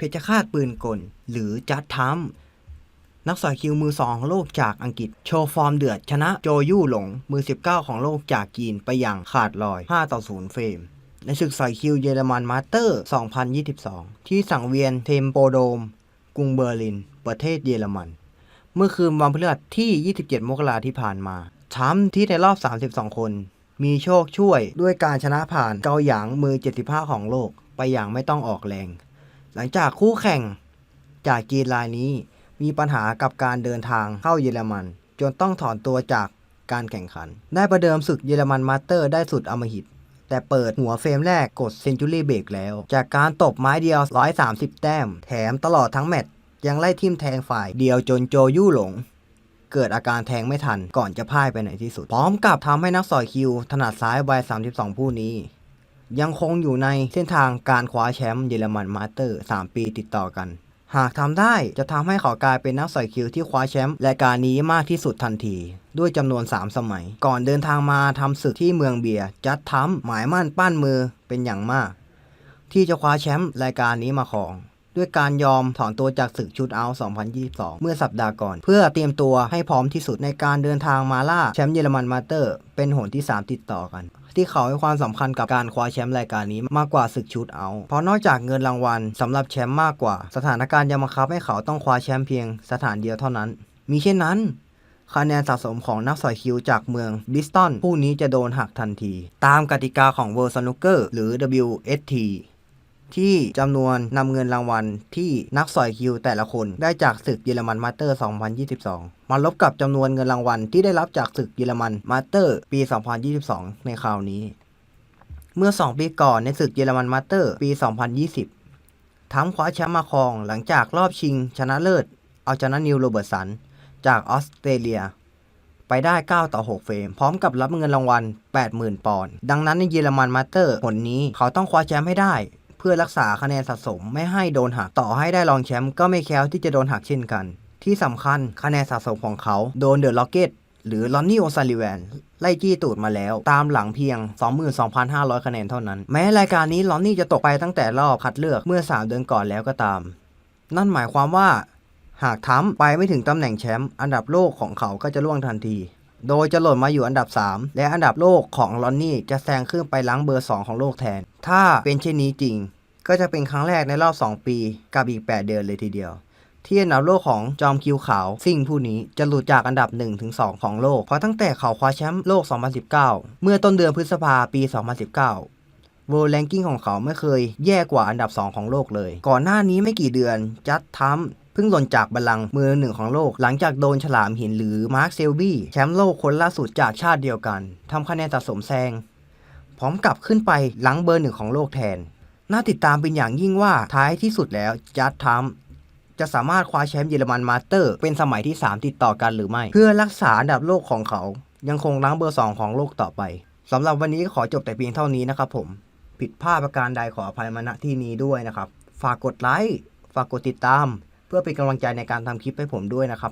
เพชฌฆาตปืนกล หรือจัดทัมนักสอยคิวมือสองของโลกจากอังกฤษ โชว์ฟอร์มเดือดชนะโจยู่หลง มือ 19 ของโลกจากจีนไปอย่างขาดลอย 5 ต่อ 0 เฟรมในศึกสอยคิวเยอรมันมาสเตอร์ 2022 ที่สังเวียนเทมโปโดม กรุงเบอร์ลิน ประเทศเยอรมัน เมื่อคืนวันพฤหัสที่ 27 มกราที่ผ่านมาช้ำที่ในรอบ 32 คน มีโชคช่วยด้วยการชนะผ่านเกาหยางมือ 75 ของโลกไปอย่างไม่ต้องออกแรง หลังจากคู่แข่งจากจีนรายนี้มีปัญหากับการเดินทางเข้าเยอรมัน จนต้องถอนตัวจากการแข่งขัน ได้ประเดิมศึกเยอรมันมาสเตอร์ได้สุดอำมหิต แต่เปิดหัวเฟรมแรกกดเซนจูรี่เบรกแล้ว จากการตบไม้เดียว 130 แต้ม แถมตลอดทั้งแมตช์ยังไล่ทิมแทงฝ่ายเดียวจนโจยู่หลง เกิดอาการแทงไม่ทันก่อนจะพ่ายไปในที่สุด พร้อมกับทำให้นักสอยคิว ถนัดซ้ายวัย32 ผู้นี้ ยังคงอยู่ในเส้นทางการคว้าแชมป์เยอรมันมาสเตอร์ 3 ปีติดต่อกัน หากทำได้จะทำให้เขากลายเป็นนักสอยคิวที่คว้าแชมป์รายการนี้มากที่สุดทันที ด้วยจำนวน 3 สมัย ก่อนเดินทางมาทำศึกที่เมืองเบียร์จัดทัมหมายมั่นปั้นมือเป็นอย่างมาก ที่จะคว้าแชมป์รายการนี้มาครอง ด้วยการยอมถอนตัวจากศึกชุดเอาท์2022 เมื่อสัปดาห์ก่อน เพื่อเตรียมตัวให้พร้อมที่สุดในการเดินทางมาล่าแชมป์เยอรมันมาสเตอร์ เป็นหนที่ 3 ติดต่อกัน ที่เขาให้ความสำคัญกับการคว้าแชมป์รายการนี้มากกว่าศึกชุดเอา เพราะนอกจากเงินรางวัลสำหรับแชมป์มากกว่า สถานการณ์ยังบังคับให้เขาต้องคว้าแชมป์เพียงสถานเดียวเท่านั้น มีเช่นนั้นคะแนนสะสมของนักสอยคิวจากเมืองบิสตันผู้นี้จะโดนหักทันที ตามกติกาของ World Snooker หรือ WST ที่จำนวนนำเงินรางวัลที่นักสอยคิวแต่ละคนได้จากศึกเยอรมันมาสเตอร์ 2022 มาลบกับจำนวนเงินรางวัลที่ได้รับจากศึกเยอรมันมาสเตอร์ปี 2022 ในคราวนี้ เมื่อ 2 ปีก่อนในศึกเยอรมันมาสเตอร์ปี 2020 ทั้งคว้าแชมป์มาครองหลังจากรอบชิงชนะเลิศ เอาชนะนิวโรเบิร์ตสัน จากออสเตรเลียไปได้ 9 ต่อ 6 เฟรม พร้อมกับรับเงินรางวัล 80,000 ปอนด์ ดังนั้นในเยอรมันมาสเตอร์ผลนี้เขาต้องคว้าแชมป์ให้ได้ เพื่อรักษาคะแนนสะสมไม่ให้โดนหักต่อให้ได้รองแชมป์ก็ไม่แคล้วที่จะโดนหักเช่นกัน ที่สำคัญคะแนนสะสมของเขาโดนเดอะล็อกเก็ตหรือลอนนี่โอซาลิแวนไล่จี้ตูดมาแล้ว ตามหลังเพียง 22,500 คะแนนเท่านั้น แม้รายการนี้ลอนนี่จะตกไปตั้งแต่รอบคัดเลือกเมื่อ 3 เดือนก่อนแล้วก็ตาม นั่นหมายความว่า หากทำไปไม่ถึงตำแหน่งแชมป์อันดับโลกของเขาก็จะล่วงทันที โดยจะหล่นมาอยู่อันดับ 3 และอันดับโลกของลอนนี่จะแซงขึ้นไปล้างเบอร์ 2 ของโลกแทน ถ้าเป็นเช่นนี้จริง ก็จะเป็นครั้งแรกในรอบ 2 ปีกับอีก 8 เดือนเลยทีเดียว ที่อันดับโลกของจอมคิวขาวซิ่งผู้นี้จะหลุดจากอันดับ 1-2 ของโลก เพราะตั้งแต่เขาคว้าแชมป์โลก 2019 เมื่อต้นเดือนพฤษภาปี 2019 World Ranking ของเขาไม่เคยแย่กว่าอันดับ 2 ของโลกเลย ก่อนหน้านี้ไม่กี่เดือน จัดทัม เพิ่งหล่นจากบัลลังก์มือหนึ่งของโลก หลังจากโดนฉลามหินหรือมาร์คเซลบี้แชมป์โลกคนล่าสุดจากชาติเดียวกันทำคะแนนสะสมแซงพร้อมกลับขึ้นไปหลังเบอร์หนึ่งของโลกแทน น่าติดตามเป็นอย่างยิ่งว่าท้ายที่สุดแล้วจัดทัมจะสามารถคว้าแชมป์เยอรมันมาสเตอร์ เป็นสมัยที่ 3 ติดต่อกันหรือไม่ เพื่อรักษาอันดับโลกของเขา ยังคงรั้งเบอร์ 2 ของโลกต่อไปสำหรับวันนี้ก็ขอจบแต่เพียงเท่านี้นะครับผม ผิดพลาดประการใดขออภัยมาณที่นี้ด้วยนะครับ ฝากกดไลค์ฝากกดติดตาม เพื่อเป็นกำลังใจในการทำคลิปให้ผมด้วยนะครับ